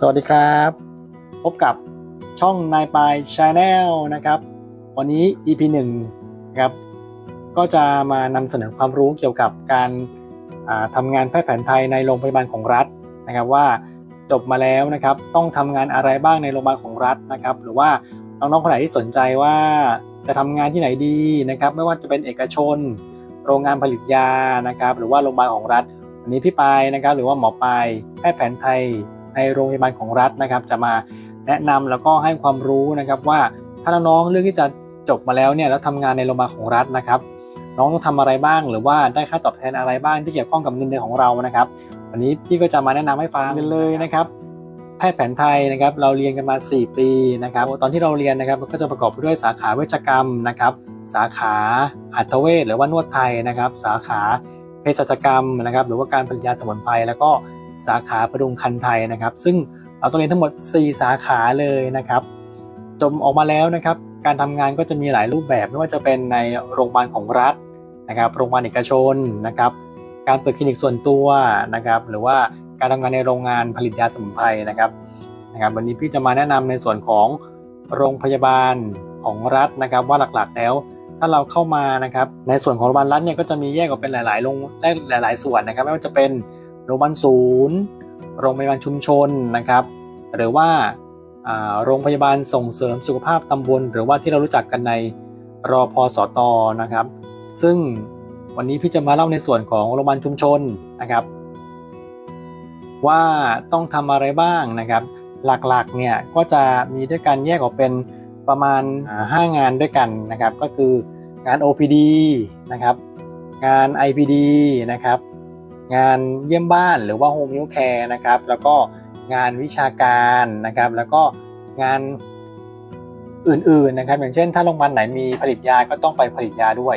สวัสดีครับ พบกับช่องนายปายชาแนลนะครับ วันนี้ EP 1นะครับก็จะมานำเสนอความรู้เกี่ยวกับการาทำงานแพทย์แผนไทยในโรงพยาบาลของรัฐนะครับว่าจบมาแล้วนะครับต้องทำงานอะไรบ้างในโรงพยาบาลของรัฐนะครับ หรือว่าน้องๆคนไหนที่สนใจว่าจะทำงานที่ไหนดีนะครับ ไม่ว่าจะเป็นเอกชน โรงงานผลิตยานะครับ หรือว่าโรงพยาบาลของรัฐวันนี้พี่ปายนะครับ หรือว่าหมอปายแพทย์แผนไทย ในโรงพยาบาลของรัฐนะครับ จะมาแนะนำแล้วก็ให้ความรู้นะครับว่าถ้าน้องเลือกที่จะจบมาแล้วเนี่ยแล้วทำงานในโรงพยาบาลของรัฐนะครับ น้องต้องทำอะไรบ้างหรือว่าได้ค่าตอบแทนอะไรบ้างที่เกี่ยวข้องกับเงินเดือนของเรานะครับ วันนี้พี่ก็จะมาแนะนำให้ฟังกันเลยนะครับแพทย์แผนไทยนะครับเราเรียนกันมา 4 ปีนะครับตอนที่เราเรียนนะครับมันก็จะประกอบไปด้วยสาขาเวชกรรมนะครับ สาขาหัตเวชหรือว่านวดไทยนะครับ สาขาเภสัชกรรมนะครับ หรือว่าการผลิตยาสมุนไพรแล้วก็ สาขาประดุงคันไทยนะครับ ซึ่งเราต้องเรียนทั้งหมด 4 สาขาเลยนะครับจบออกมาแล้วนะครับ การทำงานก็จะมีหลายรูปแบบไม่ว่าจะเป็นในโรงพยาบาลของรัฐนะครับ โรงพยาบาลเอกชนนะครับ การเปิดคลินิกส่วนตัวนะครับ หรือว่าการทำงานในโรงงานผลิตยาสมุนไพรนะครับนะครับ วันนี้พี่จะมาแนะนำในส่วนของโรงพยาบาลของรัฐนะครับ ว่าหลักๆแล้วถ้าเราเข้ามานะครับ ในส่วนของโรงพยาบาลรัฐเนี่ยก็จะมีแยกออกเป็นหลายๆโรงหลาย ๆ ส่วนนะครับ ไม่ว่าจะเป็น โรงพยาบาลศูนย์ โรงพยาบาลชุมชนนะครับ หรือว่าโรงพยาบาลส่งเสริมสุขภาพตำบล หรือว่าที่เรารู้จักกันในรอพสตนะครับ ซึ่งวันนี้พี่จะมาเล่าในส่วนของโรงพยาบาลชุมชนนะครับ ว่าต้องทำอะไรบ้างนะครับ หลักๆเนี่ยก็จะมีด้วยกันแยกออกเป็นประมาณอ่าห้างานด้วยกันนะครับ ก็คืองาน OPD นะครับ งาน IPD นะครับ งานเยี่ยมบ้านหรือว่า Home Health Care นะครับ แล้วก็งานวิชาการนะครับ แล้วก็งานอื่นๆนะครับ อย่างเช่น ถ้าโรงพยาบาลไหนมีผลิตยาก็ต้องไปผลิตยาด้วย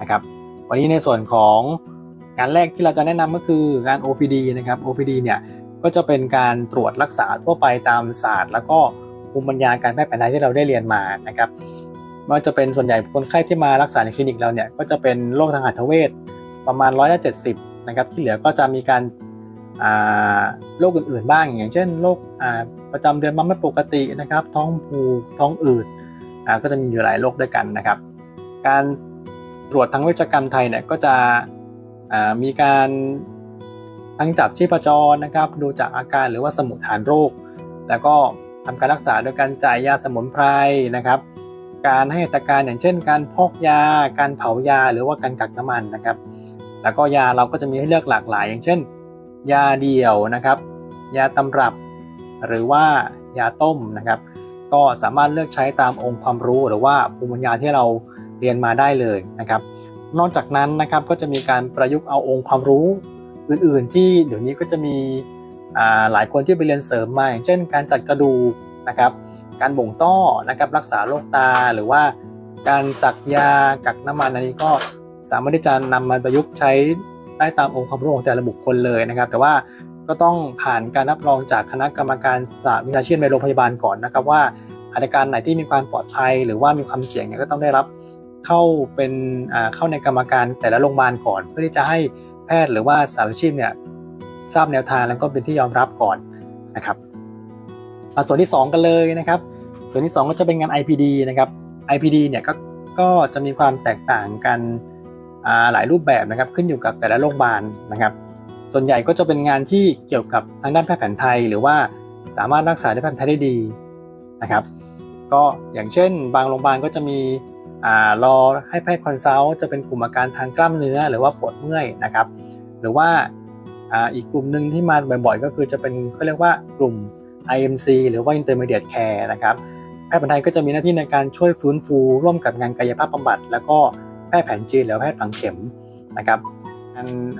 นะครับ วันนี้ในส่วนของงานแรกที่เราจะแนะนำก็คืองาน OPD นะครับ OPD เนี่ยก็จะเป็นการตรวจรักษาทั่วไปตามศาสตร์ แล้วก็ภูมิปัญญาการแพทย์แผนไทยที่เราได้เรียนมานะครับไม่ว่าจะเป็นส่วนใหญ่คนไข้ที่มารักษาในคลินิกเราเนี่ยก็จะเป็นโรคทางหัตถเวชประมาณร้อยละเจ็ดสิบ นะครับที่เหลือก็จะมีการโรคอื่นๆบ้างอย่างเช่นโรคประจำเดือนมาไม่ปกตินะครับ ท้องผูกท้องอืดก็จะมีอยู่หลายโรคด้วยกันนะครับ การตรวจทางเวชกรรมไทยเนี่ยก็จะมีการทั้งจับชีพจรนะครับ ดูจากอาการหรือว่าสมุดฐานโรค แล้วก็ทำการรักษาโดยการจ่ายยาสมุนไพรนะครับ การให้อัตการอย่างเช่น การพอกยา การเผายาหรือว่าการกักน้ำมันนะครับ แล้วก็ยาเราก็จะมีให้เลือกหลากหลาย อย่างเช่น ยาเดี่ยวนะครับ ยาตำรับ หรือว่ายาต้มนะครับ ก็สามารถเลือกใช้ตามองค์ความรู้หรือว่าภูมิปัญญาที่เราเรียนมาได้เลยนะครับ นอกจากนั้นนะครับก็จะมีการประยุกต์เอาองค์ความรู้อื่นๆ ที่เดี๋ยวนี้ก็จะมีหลายคนที่ไปเรียนเสริมมาอย่างเช่น การจัดกระดูกนะครับ การบ่งต้อนะครับรักษาโรคตาหรือว่าการสักยากักน้ำมันอันนี้ก็ สามารถที่จะนำมาประยุกต์ใช้ได้ตามองค์ความรู้ของแต่ละบุคคลเลยนะครับ แต่ว่าก็ต้องผ่านการรับรองจากคณะกรรมการสาวิชาชีพในโรงพยาบาลก่อนนะครับ ว่าอาการไหนที่มีความปลอดภัย หรือว่ามีความเสี่ยงเนี่ยก็ต้องได้รับเข้าเป็นเข้าในกรรมการแต่ละโรงพยาบาลก่อน เพื่อที่จะให้แพทย์หรือว่าสาวิชาชีพเนี่ยทราบแนวทางแล้วก็เป็นที่ยอมรับก่อนนะครับมาส่วนที่ 2 กันเลยนะครับ ส่วนที่ 2 ก็จะเป็นงาน IPD นะครับ IPD เนี่ยก็ก็จะมีความแตกต่างกัน หลายรูปแบบนะครับขึ้นอยู่กับแต่ละโรงพยาบาลนะครับ ส่วนใหญ่ก็จะเป็นงานที่เกี่ยวกับทางด้านแพทย์แผนไทย หรือว่าสามารถรักษาด้วยแพทย์แผนไทยได้ดีนะครับ ก็อย่างเช่น บางโรงพยาบาลก็จะมีอารอให้แพทย์คอนซัลท์จะเป็นกลุ่มอาการทางกล้ามเนื้อ หรือว่าปวดเมื่อยนะครับ หรือว่าอ่าอีกกลุ่มหนึ่งที่มาบ่อยๆ ก็คือจะเป็นเขาเรียกว่ากลุ่ม IMC หรือว่า Intermediate Care นะครับแพทย์แผนไทยก็จะมีหน้าที่ในการช่วยฟื้นฟูร่วมกับงานกายภาพบำบัด แล้วก็ แพทย์แผนจีนหรือแพทย์ฝังเข็มนะครับก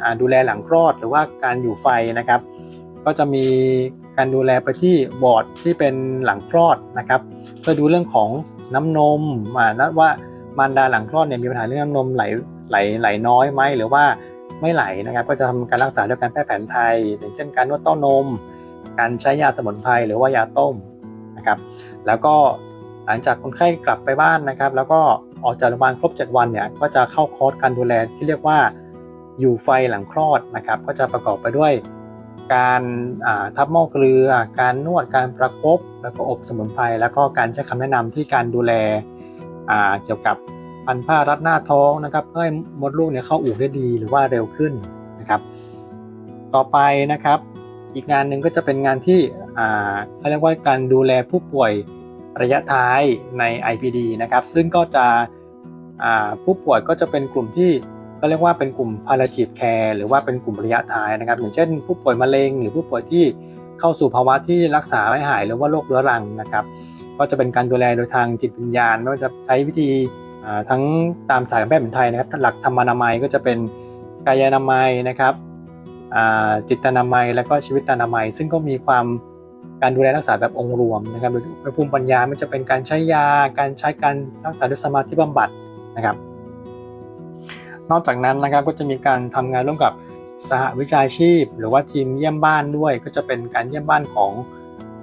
ารดูแลหลังคลอดหรือว่าการอยู่ไฟนะครับ ก็จะมีการดูแลไปที่บอร์ดที่เป็นหลังคลอดนะครับเพื่อดูเรื่องของน้ำนมอ่านะว่ามารดาหลังคลอดเนี่ยมีปัญหาเรื่องน้ำนมไหลไหลไหลน้อยไหมหรือว่าไม่ไหลนะครับ ก็จะทำการรักษาด้วยการแพทย์แผนไทย อย่างเช่นการนวดเต้านม การใช้ยาสมุนไพรหรือว่ายาต้มนะครับ แล้วก็หลังจากคนไข้กลับไปบ้านนะครับ แล้วก็ ออกจากโรงพยาบาลครบ 7 วันเนี่ยก็จะเข้าคอร์สการดูแลที่เรียกว่าอยู่ไฟหลังคลอดนะครับก็จะประกอบไปด้วย การทับหม้อเกลือ การนวดการประคบแล้วก็อบสมุนไพรแล้วก็การใช้คำแนะนำที่การดูแลเกี่ยวกับพันผ้ารัดหน้าท้องนะครับเพื่อให้มดลูกเนี่ยเข้าอู่ได้ดีหรือว่าเร็วขึ้นนะครับ ต่อไปนะครับ อีกงานหนึ่งก็จะเป็นงานที่เขาเรียกว่าการดูแลผู้ป่วย ระยะท้ายใน IPD นะครับ ซึ่งก็จะผู้ป่วยก็จะเป็นกลุ่มที่ก็เรียกว่าเป็นกลุ่ม palliative care หรือว่าเป็นกลุ่มระยะท้ายนะครับ อย่างเช่น ผู้ป่วยมะเร็ง หรือผู้ป่วยที่เข้าสู่ภาวะที่รักษาไม่หาย หรือว่าโรคเรื้อรังนะครับ ก็จะเป็นการดูแลโดยทางจิตวิญญาณไม่ว่าจะใช้วิธีทั้งตามสายแพทย์แผนไทยนะครับหลักธรรมนามัยก็จะเป็นกายนามัยนะครับจิตนามัยและก็ชีวิตนามัย ซึ่งก็มีความ การดูแลรักษาแบบองค์รวมนะครับโดยภูมิปัญญาไม่ว่าจะเป็นการใช้ยา การใช้การรักษาด้วยสมาธิบำบัดนะครับ นอกจากนั้นนะครับก็จะมีการทำงานร่วมกับสหวิชาชีพ หรือว่าทีมเยี่ยมบ้านด้วย ก็จะเป็นการเยี่ยมบ้านของ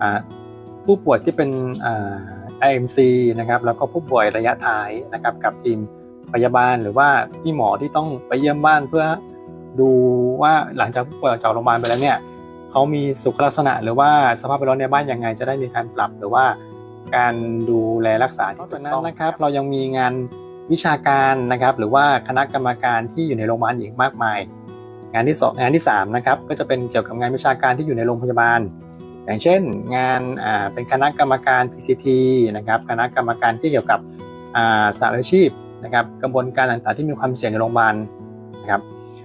อผู้ป่วยที่เป็นอ่า IMC นะครับแล้วก็ผู้ป่วยระยะท้ายนะครับกับทีมพยาบาลหรือว่าพี่หมอที่ต้องไปเยี่ยมบ้านเพื่อดูว่าหลังจากผู้ป่วยออกจากโรงพยาบาลไปแล้วเนี่ย เขามีสุขลักษณะ หรือว่าสภาพแวดล้อมในบ้านยังไง จะได้มีการปรับหรือว่าการดูแลรักษาที่ถูกต้องนะครับ เรายังมีงานวิชาการนะครับ หรือว่าคณะกรรมการที่อยู่ในโรงพยาบาลอีกมากมาย งานที่สองงานที่สามนะครับก็จะเป็นเกี่ยวกับงานวิชาการที่อยู่ในโรงพยาบาล อย่างเช่น งานอ่าเป็นคณะกรรมการ PCT นะครับคณะกรรมการที่เกี่ยวกับอ่าสารอาชีพนะครับกระบวนการต่างๆที่มีความเสี่ยงในโรงพยาบาลนะครับ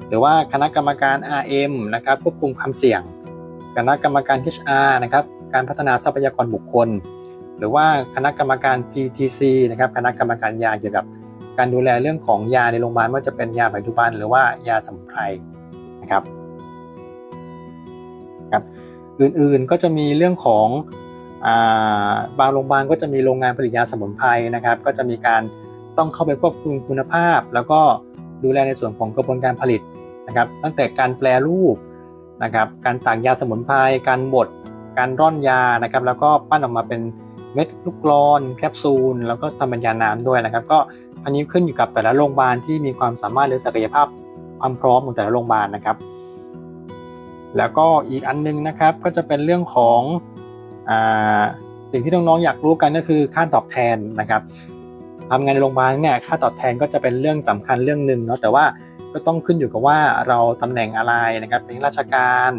หรือว่าคณะกรรมการ RM นะครับควบคุมความเสี่ยง คณะกรรมการ HR นะครับการพัฒนาทรัพยากรบุคคล หรือว่าคณะกรรมการ PTC นะครับคณะกรรมการยาเกี่ยวกับการดูแลเรื่องของยาในโรงพยาบาลว่าจะเป็นยาปัจจุบันหรือว่ายาสมุนไพรนะครับครับอื่นๆก็จะมีเรื่องของอาบางโรงพยาบาลก็จะมีโรงงานผลิตยาสมุนไพรนะครับ ก็จะมีการต้องเข้าไปควบคุมคุณภาพ แล้วก็ดูแลในส่วนของกระบวนการผลิตนะครับ ตั้งแต่การแปลรูป นะครับ การตากยาสมุนไพร การบด การร่อนยานะครับ แล้วก็ปั้นออกมาเป็นเม็ดลูกกรอนแคปซูล แล้วก็ทำเป็นยาน้ำด้วยนะครับ ก็อันนี้ขึ้นอยู่กับแต่ละโรงพยาบาลที่มีความสามารถหรือศักยภาพความพร้อมของแต่ละโรงพยาบาลนะครับ แล้วก็อีกอันนึงนะครับก็จะเป็นเรื่องของอสิ่งที่น้องๆอยากรู้กันก็คือค่าตอบแทนนะครับทำงานในโรงพยาบาลเนี่ยค่าตอบแทนก็จะเป็นเรื่องสำคัญเรื่องหนึ่งเนาะแต่ว่า ก็ต้องขึ้นอยู่กับว่าเราตำแหน่งอะไรนะครับเป็นราชการ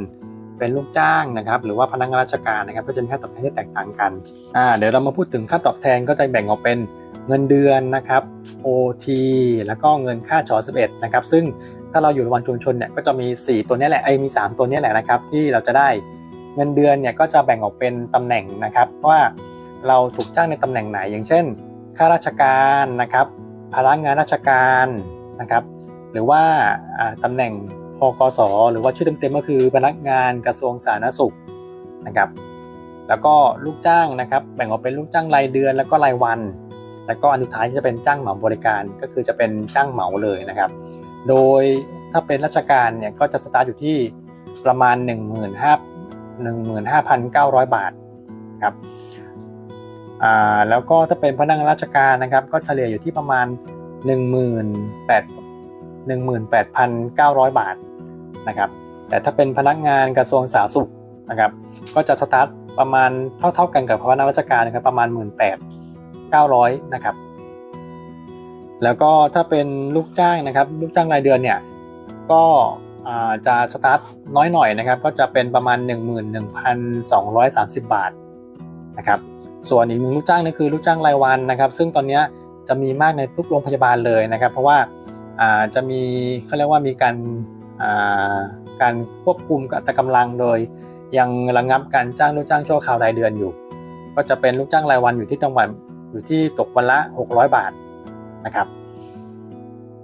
เป็นลูกจ้างนะครับ หรือว่าพนักงานราชการนะครับ ก็จะมีค่าตอบแทนที่แตกต่างกันอ่าเดี๋ยวเรามาพูดถึงค่าตอบแทนก็จะแบ่งออกเป็นเงินเดือนนะครับ OT แล้วก็เงินค่าชอ11นะครับ ซึ่งถ้าเราอยู่ในวันชุมชนเนี่ยก็จะมี 4 ตัวนี้แหละไอ้มี 3 ตัวนี้แหละนะครับ ที่เราจะได้เงินเดือนเนี่ยก็จะแบ่งออกเป็นตำแหน่งนะครับ ว่าเราถูกจ้างในตำแหน่งไหน อย่างเช่นข้าราชการนะครับพนักงานราชการนะครับ หรือว่าอ่าตำแหน่งพกสหรือว่าชื่อเต็มๆก็คือพนักงานกระทรวงสาธารณสุขนะครับ แล้วก็ลูกจ้างนะครับแบ่งออกเป็นลูกจ้างรายเดือนแล้วก็รายวัน แล้วก็อันสุดท้ายจะเป็นจ้างเหมาบริการก็คือจะเป็นจ้างเหมาเลยนะครับ โดยถ้าเป็นราชการเนี่ยก็จะสตาร์ทอยู่ที่ประมาณ 1 5 15,900 บาทครับแล้วก็ถ้าเป็นพนักงานราชการนะครับ ก็เฉลี่ยอยู่ที่ประมาณ 18,000 18,900 บาทนะครับแต่ถ้าเป็นพนักงานกระทรวงสาธารณสุขนะครับก็จะสตาร์ทประมาณเท่าๆกันกับพนักงานราชการนะครับประมาณ 18,900นะครับแล้วก็ถ้าเป็นลูกจ้างนะครับลูกจ้างรายเดือนเนี่ยก็จะสตาร์ทน้อยหน่อยนะครับก็จะเป็นประมาณ 11,230 บาทนะครับส่วนอีกหนึ่งลูกจ้างนั่นคือลูกจ้างรายวันนะครับ ซึ่งตอนนี้จะมีมากในทุกโรงพยาบาลเลยนะครับ เพราะว่า จะมีเขาเรียกว่ามีการการควบคุมแต่กำลังโดย ยังระงับการจ้างลูกจ้างชั่วคราวรายเดือนอยู่ ก็จะเป็นลูกจ้างรายวันอยู่ที่จังหวัดอยู่ที่ตกวันละ 600 บาทนะครับ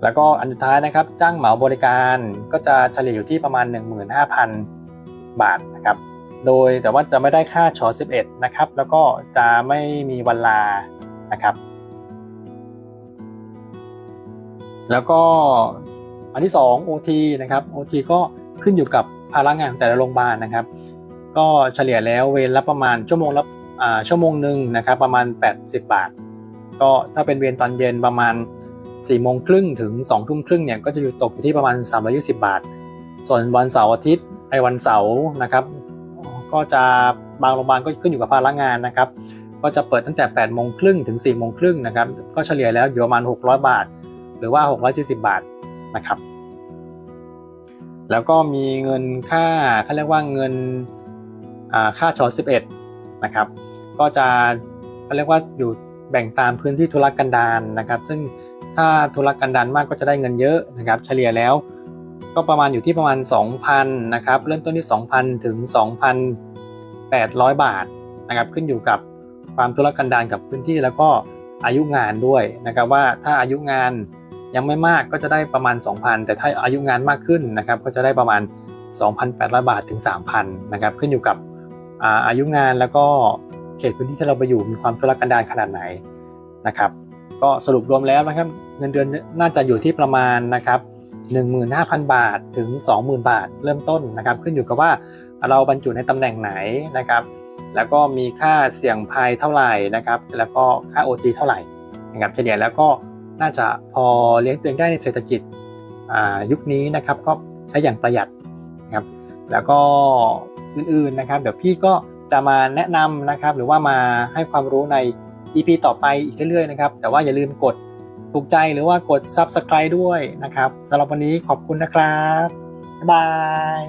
แล้วก็อันสุดท้ายนะครับ จ้างเหมาบริการก็จะเฉลี่ยอยู่ที่ประมาณ 15,000 บาทนะครับ โดยแต่ว่าจะไม่ได้ค่าชอ11 นะครับ แล้วก็จะไม่มีวันลานะครับ แล้วก็อันที่ 2 OT นะครับ OT ก็ขึ้นอยู่กับภาระงานแต่ละโรงพยาบาลนะครับ ก็เฉลี่ยแล้วเวรละประมาณชั่วโมงละชั่วโมงหนึ่งนะครับประมาณ 80 บาท ก็ถ้าเป็นเวรตอนเย็นประมาณ4โมงครึ่งถึง2ทุ่มครึ่งเนี่ยก็จะอยู่ตกอยู่ที่ประมาณ 320 บาท ส่วนวันเสาร์อาทิตย์ไอ้วันเสาร์นะครับ ก็จะบางโรงพยาบาลก็ขึ้นอยู่กับภาระงานนะครับ ก็จะเปิดตั้งแต่8โมงครึ่งถึง4โมงครึ่งนะครับ ก็เฉลี่ยแล้วอยู่ประมาณ 600 บาท หรือว่า640บาทนะครับ แล้วก็มีเงินค่าเขาเรียกว่าเงินอ่าค่าชอ11 นะครับ ก็จะเขาเรียกว่าอยู่แบ่งตามพื้นที่ธุรกันดารนะครับ ซึ่งถ้าธุรกันดารมากก็จะได้เงินเยอะนะครับ เฉลี่ยแล้วก็ประมาณอยู่ที่ประมาณ 2,000นะครับเริ่มต้นที่ 2,000 ถึง 2,800 บาทนะครับ ขึ้นอยู่กับความธุรกันดารกับพื้นที่แล้วก็ อายุงานด้วยนะครับว่าถ้าอายุงานยังไม่มากก็จะได้ประมาณ 2,000 แต่ถ้าอายุงานมากขึ้นนะครับก็จะได้ประมาณ 2,800 บาทถึง 3,000นะครับขึ้นอยู่กับอาอายุงานแล้วก็เขตพื้นที่ที่เราไปอยู่มีความธุรกันดารขนาดไหนนะครับก็สรุปรวมแล้วนะครับเงินเดือนน่าจะอยู่ที่ประมาณนะครับ15,000 บาทถึง 20,000 บาท เริ่มต้นนะครับ ขึ้นอยู่กับว่าเราบรรจุในตำแหน่งไหนนะครับ แล้วก็มีค่าเสี่ยงภัยเท่าไหร่นะครับ แล้วก็ค่า OT เท่าไหร่นะครับเฉลี่ยแล้วก็น่าจะพอเลี้ยงตัวเองได้ในเศรษฐกิจยุคนี้นะครับก็ใช้อย่างประหยัดนะครับแล้วก็อื่นๆนะครับ เดี๋ยวพี่ก็จะมาแนะนำนะครับ หรือว่ามาให้ความรู้ใน EP ต่อไปอีกเรื่อยๆนะครับ แต่ว่าอย่าลืมกดถูกใจหรือว่ากด Subscribe ด้วยนะครับสำหรับวันนี้ขอบคุณนะครับ บ๊ายบาย